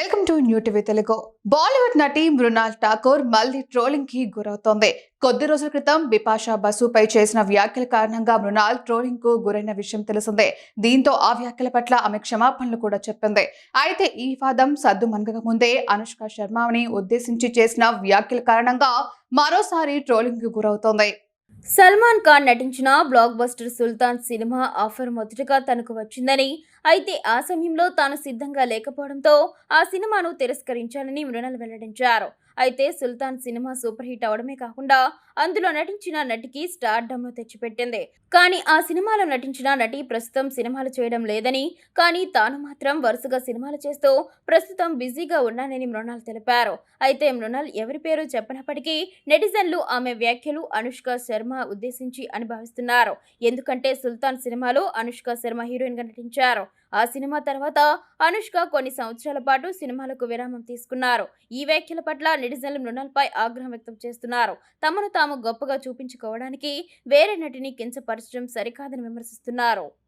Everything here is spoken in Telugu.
Welcome to new TV Telugu. Bollywood నటి మృణాల్ ఠాకూర్ మళ్ళీ ట్రోలింగ్కి గురవుతోంది. కొద్ది రోజుల క్రితం బిపాషా బసుపై చేసిన వ్యాఖ్యల కారణంగా మృణాల్ ట్రోలింగ్కు గురైన విషయం తెలిసిందే. దీంతో ఆ వ్యాఖ్యల పట్ల ఆమె క్షమాపణలు కూడా చెప్పింది. అయితే ఈ వాదం సద్దు మనగక ముందే అనుష్క శర్మని ఉద్దేశించి చేసిన వ్యాఖ్యల కారణంగా మరోసారి ట్రోలింగ్కు గురవుతోంది. సల్మాన్ ఖాన్ నటించిన blockbuster Sultan cinema offer మొదటగా తనకు వచ్చిందని అయితే ఆ సమయంలో తాను సిద్ధంగా లేకపోవడంతో ఆ సినిమాను తిరస్కరించాలని మృణాల్ వెల్లడించారు. అయితే సుల్తాన్ సినిమా సూపర్ హిట్ అవడమే కాకుండా అందులో నటించిన నటికి స్టార్ను తెచ్చిపెట్టింది. కానీ ఆ సినిమాలో నటించిన నటి ప్రస్తుతం సినిమాలు చేయడం లేదని కానీ తాను మాత్రం వరుసగా సినిమాలు చేస్తూ ప్రస్తుతం బిజీగా ఉన్నానని మృణాల్ తెలిపారు. అయితే మృణాల్ ఎవరి పేరు చెప్పనప్పటికీ నెటిజన్లు ఆమె వ్యాఖ్యలు అనుష్క శర్మ ఉద్దేశించి అని భావిస్తున్నారు. ఎందుకంటే సుల్తాన్ సినిమాలో అనుష్క శర్మ హీరోయిన్గా నటించారు. ఆ సినిమా తర్వాత అనుష్క కొన్ని సంవత్సరాల పాటు సినిమాలకు విరామం తీసుకున్నారు. ఈ వ్యాఖ్యల పట్ల నెటిజన్లు మృణాల్పై ఆగ్రహం వ్యక్తం చేస్తున్నారు. తమను తాము గొప్పగా చూపించుకోవడానికి వేరే నటిని కించపరచడం సరికాదని విమర్శిస్తున్నారు.